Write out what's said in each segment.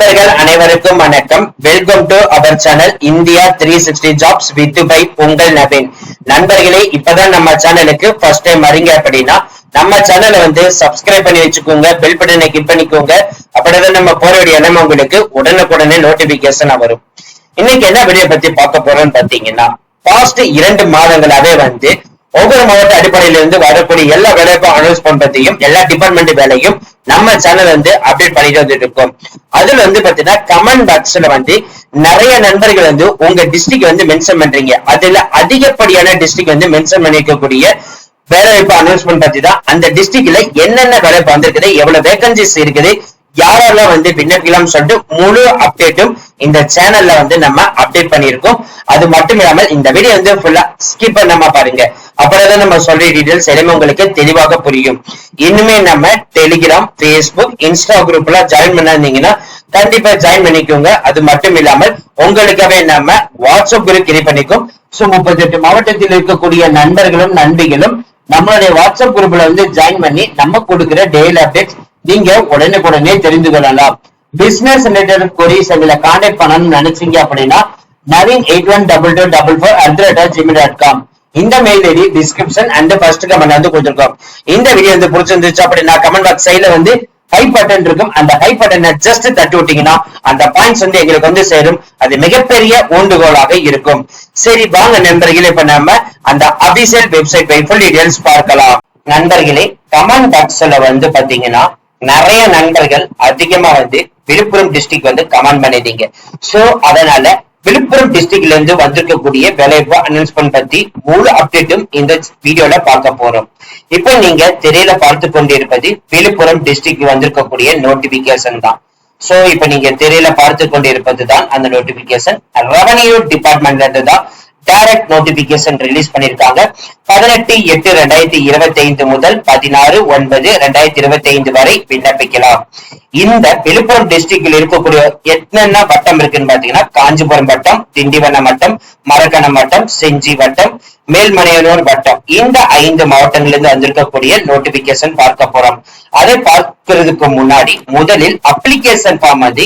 நண்பர்கள் அனைவருக்கும் வணக்கம். Welcome to our channel India three sixty jobs with by உங்கள் நவீன். நண்பர்களே இப்பதான் நம்ம சேனலுக்கு ஃபர்ஸ்ட் டைம் வரீங்க அப்படின்னா நம்ம சேனலை வந்து சப்ஸ்கிரைப் பண்ணி வச்சுக்கோங்க பெல் பட்டனை கிளிக் பண்ணிக்கோங்க. அப்படிதான் நம்ம போற வேண்டிய உங்களுக்கு உடனுக்குடனே நோட்டிபிகேஷன் வரும். இன்னைக்கு என்ன வீடியோ பத்தி பார்க்க போறோம்னு பாத்தீங்கன்னா பாஸ்ட் இரண்டு மாதங்களாவே வந்து ஒவ்வொரு மாவட்ட அடிப்படையில இருந்து வரக்கூடிய எல்லா வேலைக்கும் அனௌன்ஸ் பண்றதையும் எல்லா டிபார்ட்மெண்ட் வேலையும் நம்ம சேனல் வந்து அப்டேட் பண்ணிட்டு வந்துட்டு இருக்கோம். அதுல வந்து பாத்தீங்கன்னா கமெண்ட் பாக்ஸ்ல வந்து நிறைய நண்பர்கள் வந்து உங்க டிஸ்ட்ரிக்ட் வந்து மென்ஷன் பண்றீங்க. அதுல அதிகப்படியான டிஸ்ட்ரிக்ட் வந்து மென்ஷன் பண்ணிருக்கக்கூடிய வேலைவாய்ப்பு அனௌன்ஸ்மெண்ட் பத்தி தான் அந்த டிஸ்ட்ரிக்ட்ல என்னென்ன வேலைவாய்ப்பு வந்திருக்குது எவ்வளவு வேகன்சிஸ் இருக்குது யாரெல்லாம் வந்து விண்ணப்பிக்கலாம் சொல்லிட்டு முழு அப்டேட்டும் இந்த சேனல்ல வந்து நம்ம அப்டேட் பண்ணியிருக்கோம். அது மட்டும் இல்லாமல் இந்த வீடியோ வந்து ஃபுல்லா ஸ்கிப் பண்ணாம பாருங்க. அப்புறம் நம்ம சொல்ற டீடைல்ஸ் எல்லாமே உங்களுக்கு தெளிவாக புரியும். இனிமே நம்ம டெலிகிராம் பேஸ்புக் இன்ஸ்டா குரூப்ல ஜாயின் பண்ணாதீங்கன்னா கண்டிப்பா ஜாயின் பண்ணிக்கோங்க. அது மட்டும் இல்லாமல் உங்களுக்காகவே நம்ம வாட்ஸ்அப் குரூப் கிரியேட் பண்ணிக்கோம். சோ முப்பத்தெட்டு மாவட்டத்தில் இருக்கக்கூடிய நண்பர்களும் நண்பிகளும் நம்மளுடைய வாட்ஸ்அப் குரூப்ல வந்து ஜாயின் பண்ணி நம்ம கொடுக்குற டெய்லி அப்டேட்ஸ் நீங்க உடனுக்குடனே தெரிந்து கொள்ளலாம். பிசினஸ் ரிலேட்டட் கொரிஸ் எங்களை கான்டாக்ட் பண்ணணும்னு நினைச்சீங்க அப்படின்னா Naveen eight one double two double four at Gmail dot com இந்த mail ID description and first comment வந்து கொடுத்துருக்கோம். இந்த வீடியோ வந்து பிடிச்சிருந்துச்சு அப்படின்னா கமெண்ட் பாக்ஸ் சைடுல வந்து ஹை பட்டன் இருக்கும். அந்த ஹை பட்டனை ஜஸ்ட் தட்டி விட்டீங்கன்னா அந்த பாயிண்ட்ஸ் வந்து எங்களுக்கு வந்து சேரும். அது மிகப்பெரிய ஊண்டுகோலாக இருக்கும். சரி வாங்க நண்பர்களே இப்ப நம்ம அந்த அபிஷியல் வெப்சைட் போய் ஃபுல் டீடைல்ஸ் பார்க்கலாம். நண்பர்களே கமெண்ட் பாக்ஸ்ல வந்து பாத்தீங்கன்னா நிறைய நண்பர்கள் அதிகமா வந்து விழுப்புரம் டிஸ்ட்ரிக்ட் வந்து கமெண்ட் பண்ணிருந்தீங்க சோ அதனால விழுப்புரம் டிஸ்ட்ரிக்ட்ல இருந்து வந்திருக்கக்கூடிய வேலைவாய்ப்பு அனௌன்ஸ்மெண்ட் பத்தி முழு அப்டேட்டும் இந்த வீடியோல பார்க்க போறோம். இப்போ நீங்க திரையில பார்த்து கொண்டிருப்பது விழுப்புரம் டிஸ்ட்ரிக்ட் வந்திருக்கக்கூடிய நோட்டிபிகேஷன் தான். சோ இப்ப நீங்க திரையில பார்த்து கொண்டிருப்பது தான் அந்த நோட்டிபிகேஷன் ரெவன்யூ டிபார்ட்மெண்ட்ல இருந்து தான் டைரக்ட் நோட்டிபிகேஷன் ரிலீஸ் பண்ணிருக்காங்க. பதினெட்டு எட்டு ரெண்டாயிரத்தி இருபத்தி ஐந்து முதல் பதினாறு ஒன்பது ரெண்டாயிரத்தி இருபத்தி ஐந்து வரை விண்ணப்பிக்கலாம். இந்த விழுப்புரம் டிஸ்ட்ரிக்ட்ல இருக்கக்கூடிய என்னென்ன வட்டம் இருக்குன்னு பாத்தீங்கன்னா காஞ்சிபுரம் வட்டம் திண்டிவனம் வட்டம் மரக்கணம் வட்டம் செஞ்சி வட்டம் மேல்மலையனூர் வட்டம். இந்த ஐந்து மாவட்டங்கள்ல இருந்து வந்திருக்கக்கூடிய நோட்டிபிகேஷன் பார்க்க போறோம். அதை பார்க்கிறதுக்கு முன்னாடி முதலில் அப்ளிகேஷன் ஃபார்ம் வந்து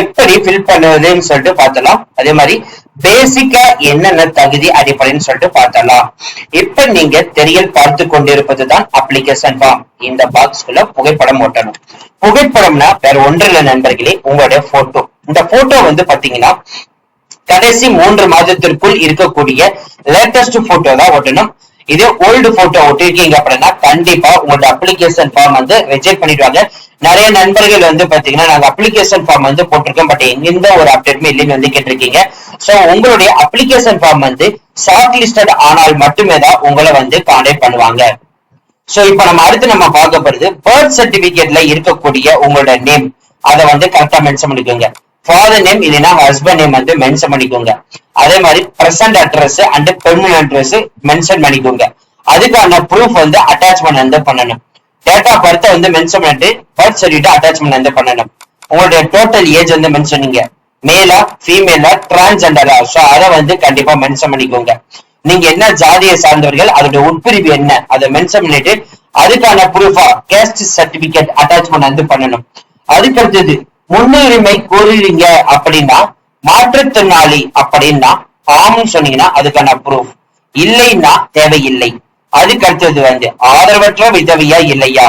எப்படி ஃபில் பண்ணுவதுன்னு சொல்லிட்டு பார்த்தலாம் அதே மாதிரி பேசிக்கா என்னென்ன தகுதி அடிப்படைன்னு சொல்லிட்டு பார்த்தலாம் இப்ப நீங்க தெரியல் பார்த்து கொண்டிருப்பதுதான் அப்ளிகேஷன் ஃபார்ம் இந்த பாக்ஸ்குள்ள புகைப்படம் ஓட்டணும். புகைப்படம்னா வேற ஒன்றில் நண்பர்களே உங்களுடைய போட்டோ இந்த போட்டோ வந்து பாத்தீங்கன்னா கடைசி மூன்று மாதத்திற்குள் இருக்கக்கூடிய லேட்டஸ்ட் போட்டோ தான் ஓட்டணும். இதே ஓல்டு போட்டோ ஒட்டிருக்கீங்க அப்படின்னா கண்டிப்பா உங்களோட அப்ளிகேஷன் ஃபார்ம் வந்து ரிஜெக்ட் பண்ணிடுவாங்க. நிறைய நண்பர்கள் வந்து பாத்தீங்கன்னா நாங்க அப்ளிகேஷன் ஃபார்ம் வந்து போட்டிருக்கோம் பட் எந்த ஒரு அப்டேட்மே இல்லைன்னு வந்து கேட்டிருக்கீங்க. சோ உங்களுடைய அப்ளிகேஷன் ஃபார்ம் வந்து ஷார்ட் லிஸ்டட் ஆனால் மட்டுமே தான் உங்களை வந்து கான்டாக்ட் பண்ணுவாங்க. சோ இப்ப நம்ம அடுத்து நம்ம பார்க்க போறது பர்த் சர்டிபிகேட்ல இருக்கக்கூடிய உங்களோட நேம் அதை வந்து கரெக்டா மென்ஷன் பண்ணிக்கோங்க. ஃபாதர் நேம் இல்லைன்னா ஹஸ்பண்ட் நேம் வந்து மென்ஷன் பண்ணிக்கோங்க. அதே மாதிரி present address and permanent address mention பண்ணிக்கோங்க. அதுக்கான ப்ரூஃப் வந்து அட்டாச்மெண்ட் வந்து பண்ணணும். டேட் ஆஃப் பர்த் வந்து மென்ஷன் பண்ணிட்டு பர்த் சர்டிஃபிகேட் அட்டாச்மெண்ட் வந்து பண்ணணும். உங்களுடைய டோட்டல் ஏஜ் வந்து மென்ஷனிங்க மேலா ஃபீமேலா டிரான்ஸ்ஜெண்டரா ஸோ அதை வந்து கண்டிப்பா மென்ஷன் பண்ணிக்கோங்க. நீங்க என்ன ஜாதியை சார்ந்தவர்கள் அதோட உட்பிரிவு என்ன அதை மென்ஷன் பண்ணிட்டு அதுக்கான ப்ரூஃபா கேஸ்ட் சர்டிபிகேட் அட்டாச்மெண்ட் வந்து பண்ணணும். அதுக்கு அடுத்தது முன்னுரிமை கோருறீங்க அப்படின்னா மாற்றுத்திறனாளி அப்படின்னா ஆம்னு சொன்னீங்கன்னா அதுக்கான ப்ரூஃப் இல்லைன்னா தேவையில்லை. அதுக்கு அடுத்தது வந்து ஆதரவற்ற விதவையா இல்லையா?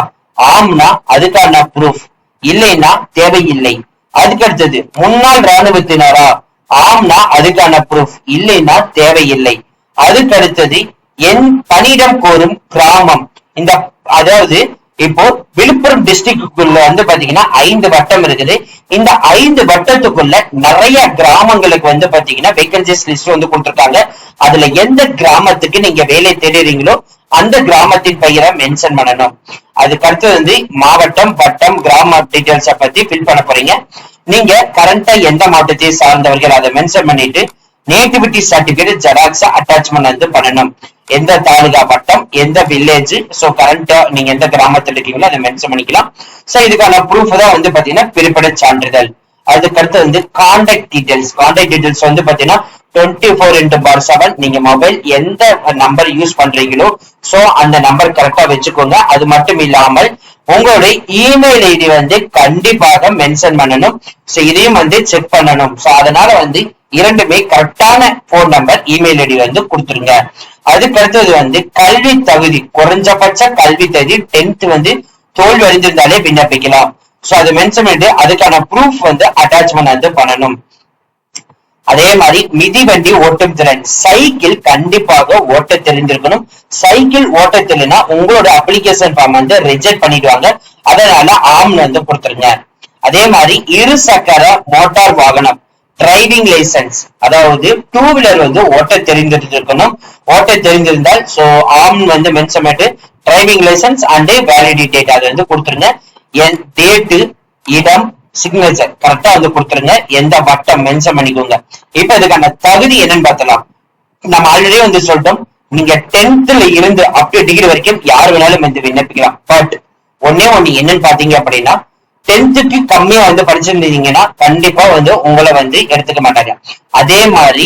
ஆம்னா அதுக்கான ப்ரூஃப் இல்லைன்னா தேவையில்லை. அதுக்கு அடுத்தது முன்னாள் ராணுவத்தினரா ஆம்னா அதுக்கான ப்ரூஃப் இல்லைன்னா தேவையில்லை. அதுக்கு அடுத்தது என் பணியிடம் கோரும் கிராமம். இந்த அதாவது இப்போ விழுப்புரம் டிஸ்ட்ரிக்டுக்குள்ள வந்து பாத்தீங்கன்னா ஐந்து வட்டம் இருக்குது. இந்த ஐந்து வட்டத்துக்குள்ள நிறைய கிராமங்களுக்கு வந்து பாத்தீங்கன்னா வேகன்சிஸ் லிஸ்ட் வந்து கொடுத்துருக்காங்க. அதுல எந்த கிராமத்துக்கு நீங்க வேலை தேடுறீங்களோ அந்த கிராமத்தின் பெயரை மென்ஷன் பண்ணணும். அதுக்கு அடுத்தது வந்து மாவட்டம் வட்டம் கிராம டீட்டெயில்ஸை பத்தி ஃபில் பண்ண போறீங்க. நீங்க கரண்டா எந்த மாவட்டத்தை சார்ந்தவர்கள் அதை மென்ஷன் பண்ணிட்டு நேட்டிவிட்டி சர்டிபிகேட் ஜெராக்ஸ் அட்டாச்மெண்ட் வந்து பண்ணணும். எந்த தாலுகா வட்டம் எந்த வில்லேஜ் சோ கரண்டா நீங்க எந்த கிராமத்துல இருக்கீங்களோ அதை மென்ஷன் பண்ணிக்கலாம். சோ இதுக்கான ப்ரூஃப் தான் வந்து பாத்தீங்கன்னா பிரிப்பட சான்றிதழ். அதுக்கு அடுத்து வந்து கான்டாக்ட் டீடைல்ஸ் கான்டாக்ட் டீடைல்ஸ் வந்து பாத்தீங்கன்னா twenty four into four seven நீங்க மொபைல் எந்த நம்பர் யூஸ் பண்றீங்களோ சோ அந்த நம்பர் கரெக்டா வச்சுக்கோங்க. அது மட்டும் இல்லாமல் உங்களுடைய இமெயில் ஐடி வந்து கண்டிப்பாக மென்ஷன் பண்ணணும். சோ இதையும் வந்து செக் பண்ணணும். சோ அதனால வந்து இரண்டுமே கரெக்டான போன் நம்பர் இமெயில் ஐடி வந்து கொடுத்துருங்க. அதுக்கு அடுத்தது வந்து கல்வி தகுதி குறைஞ்சபட்ச கல்வி தகுதி டென்த் வந்து தோல்வி அறிந்திருந்தாலே விண்ணப்பிக்கலாம். சோ அது மென்ஷன் பண்ணிட்டு அதுக்கான ப்ரூஃப் வந்து அட்டாச்மெண்ட் வந்து பண்ணணும். அதே மாதிரி மிதிவண்டி ஓட்டும் திறன். சைக்கிள் கண்டிப்பாக ஓட்ட தெரிஞ்சிருக்கணும். சைக்கிள் ஓட்ட தெரியலனா உங்களோட அப்ளிகேஷன் ஃபார்ம் வந்து ரிஜெக்ட் பண்ணிடுவாங்க. அதனால ஆம்னு வந்து கொடுத்துருங்க. அதே மாதிரி இரு சக்கர மோட்டார் வாகனம். டிரைவிங் லைசன்ஸ் அதாவது டூ வீலர் வந்து ஓட்ட இருக்கணும் ஓட்ட தெரிஞ்சிருந்தால் சோ ஆம் வந்து மென்ஷன் பண்ணிட்டு driving licence and validity date அது வந்து கொடுத்துருங்க. என் டேட்டு இடம் சிக்னேச்சர் கரெக்டா வந்து கொடுத்துருங்க. எந்த வட்டம் மென்ஷன் பண்ணிக்கோங்க. இப்ப இதுக்கான தகுதி என்னன்னு பார்த்தலாம் நம்ம ஆல்ரெடி வந்து சொல்லிட்டோம். நீங்க டென்த்ல இருந்து அப் டு டிகிரி வரைக்கும் யார் வேணாலும் வந்து விண்ணப்பிக்கலாம். பட் ஒன்னே ஒண்ணு என்னன்னு பாத்தீங்க அப்படின்னா டென்த்துக்கு கம்மியா வந்து படிச்சிருந்தீங்கன்னா கண்டிப்பா வந்து உங்களை வந்து எடுத்துக்க மாட்டாங்க. அதே மாதிரி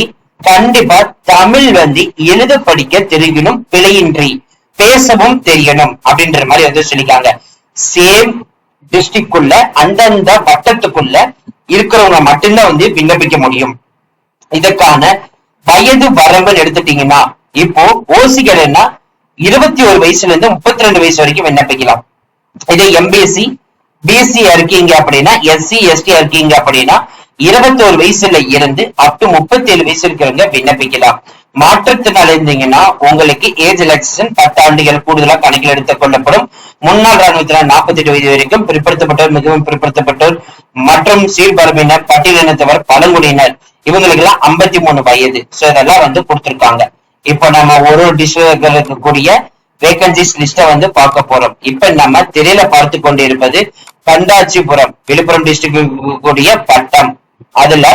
கண்டிப்பா தமிழ் வந்து எழுத படிக்க தெரியணும் பிழையின்றி பேசவும் தெரியணும் அப்படின்ற மாதிரி வந்து சொல்லிக்காங்க. சேம் டிஸ்ட்ரிக்ட்குள்ள அந்தந்த வட்டத்துக்குள்ள இருக்கிறவங்க மட்டும்தான் வந்து விண்ணப்பிக்க முடியும். இதற்கான வயது வரம்புன்னு எடுத்துட்டீங்கன்னா இப்போ ஓசிகள் என்ன? இருபத்தி ஒரு வயசுல இருந்து முப்பத்தி ரெண்டு வயசு வரைக்கும் விண்ணப்பிக்கலாம். இதே எம்பிஎஸ்சி பிஎஸ்சி இருக்கீங்க அப்படின்னா எஸ்சி எஸ்டி இருக்கீங்க அப்படின்னா இருபத்தோரு வயசுல இருந்து அப் டு முப்பத்தி ஏழு வயசு இருக்கிறவங்க விண்ணப்பிக்கலாம். மாற்றத்தினால் இருந்தீங்கன்னா உங்களுக்கு ஏஜ் ரிலாக்சேஷன் பத்து ஆண்டுகள் கூடுதலா கணக்கில் எடுத்துக் கொள்ளப்படும். முன்னாள் ராணுவத்தினர் நாற்பத்தி எட்டு வயது வரைக்கும் பிற்படுத்தப்பட்டோர் மிகவும் பிற்படுத்தப்பட்டோர் மற்றும் சீர்பரம்பினர் பட்டியலினத்தவர் பழங்குடியினர். இவங்களுக்கு எல்லாம் ஐம்பத்தி மூணு வயது. சோ இதெல்லாம் வந்து கொடுத்திருக்காங்க. இப்ப நம்ம ஒரு ஒரு டிஸ்ட்ரிக்ட் வேகன்சிஸ் லிஸ்ட வந்து பார்க்க போறோம். இப்ப நம்ம திரையில பார்த்து கொண்டிருப்பது கண்டாச்சிபுரம் விழுப்புரம் டிஸ்ட்ரிக்ட் கூடிய பட்டம். அதுல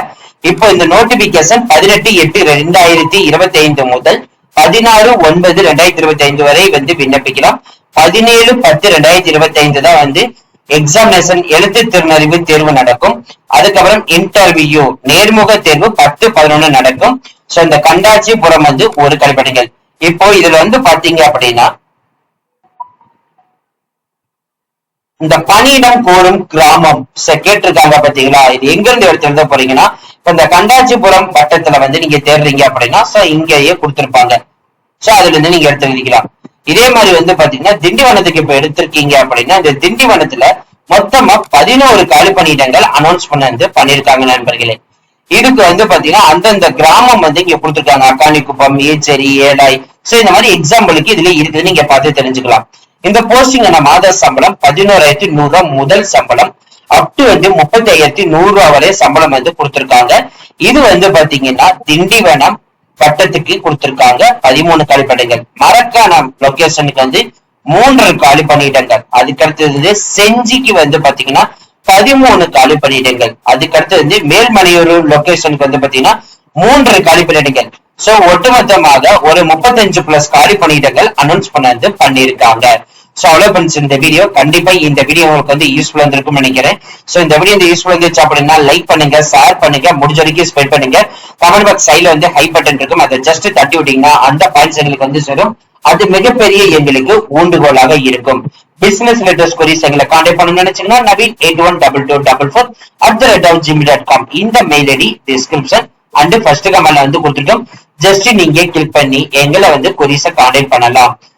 இப்போ இந்த நோட்டிபிகேஷன் பதினெட்டு எட்டு ரெண்டாயிரத்தி இருபத்தி ஐந்து முதல் பதினாறு ஒன்பது ரெண்டாயிரத்தி இருபத்தி ஐந்து வரை வந்து விண்ணப்பிக்கலாம் பதினேழு பத்து ரெண்டாயிரத்தி இருபத்தி ஐந்து தான் வந்து எக்ஸாமினேஷன் எழுத்து திறனறிவு தேர்வு நடக்கும். அதுக்கப்புறம் இன்டர்வியூ நேர்முக தேர்வு பத்து பதினொன்னு நடக்கும். சோ இந்த கண்டாச்சிபுரம் வந்து ஒரு கல்பனைகள் இப்போ இதுல வந்து பாத்தீங்க அப்படின்னா இந்த பணியிடம் கோரும் கிராமம். கேட்டிருக்காங்க பாத்தீங்களா? இது எங்க இருந்து எடுத்து எழுத போறீங்கன்னா இப்ப இந்த கண்டாச்சிபுரம் வட்டத்துல வந்து நீங்க தேடுறீங்க அப்படின்னா சோ இங்கேயே கொடுத்துருப்பாங்க. சோ அதுல இருந்து நீங்க எடுத்துக்கலாம் இதே மாதிரி வந்து பாத்தீங்கன்னா திண்டிவனத்துக்கு இப்ப எடுத்திருக்கீங்க அப்படின்னா இந்த திண்டிவனத்துல மொத்தமா பதினோரு காலி பணியிடங்கள் அனௌன்ஸ் பண்ண வந்து பண்ணிருக்காங்க நண்பர்களே. இதுக்கு வந்து பாத்தீங்கன்னா அந்தந்த கிராமம் வந்து இங்க கொடுத்துருக்காங்க. அக்காணி குப்பம் ஏச்சேரி ஏலாய் சோ இந்த மாதிரி எக்ஸாம்பிளுக்கு இதுல இருக்குது நீங்க பார்த்து தெரிஞ்சுக்கலாம். இந்த போஸ்டிங் மாத சம்பளம் பதினோராயிரத்தி நூறு ரூபாய் முதல் சம்பளம் அப் டு வந்து முப்பத்தி ஐயாயிரத்தி நூறு ரூபா வரை சம்பளம் வந்து கொடுத்திருக்காங்க. இது வந்து பாத்தீங்கன்னா திண்டிவனம் பட்டத்துக்கு கொடுத்திருக்காங்க. பதிமூணு கழிப்படைகள் மரக்காணம் லொகேஷனுக்கு வந்து மூன்று காலி பணியிடங்கள் அதுக்கு அடுத்தது செஞ்சிக்கு வந்து பாத்தீங்கன்னா பதிமூணு காலி பணியிடங்கள். அதுக்கு அடுத்தது வந்து மேல்மலையூர் லொகேஷனுக்கு வந்து பாத்தீங்கன்னா மூன்று காலி பணியிடங்கள். சோ ஒட்டுமொத்தமாக ஒரு முப்பத்தஞ்சு பிளஸ் காலி பணியிடங்கள் அனௌன்ஸ் பண்ண வந்து ஸோ சோ ஃப்ரெண்ட்ஸ் இந்த வீடியோ கண்டிப்பா இந்த வீடியோ உங்களுக்கு வந்து யூஸ்ஃபுல்லா இருந்திருக்கும்னு நினைக்கிறேன். சோ இந்த வீடியோ இந்த யூஸ்ஃபுல்லா இருந்துச்சு அப்படின்னா லைக் பண்ணுங்க ஷேர் பண்ணுங்க முடிஞ்ச வரைக்கும் ஸ்பெண்ட் பண்ணுங்க. கமெண்ட் பாக்ஸ் சைடுல வந்து ஹை பட்டன் இருக்கும். அதை ஜஸ்ட் தட்டி விட்டீங்கன்னா அந்த பாயிண்ட்ஸ் எங்களுக்கு வந்து சேரும். அது மிகப்பெரிய எங்களுக்கு ஊண்டுகோலாக இருக்கும். பிசினஸ் லெட்டர்ஸ் கொரிஸ் எங்களை கான்டாக்ட் பண்ணணும்னு நினைச்சீங்கன்னா Naveen eight one double two double four at the rate of Jimmy dot com இந்த mail ID description and first கமெண்ட்ல வந்து கொடுத்துட்டோம் ஜஸ்ட் நீங்க கிளிக் பண்ணி எங்களை வந்து கொரிஸ கான்டாக்ட் பண்ணலாம்.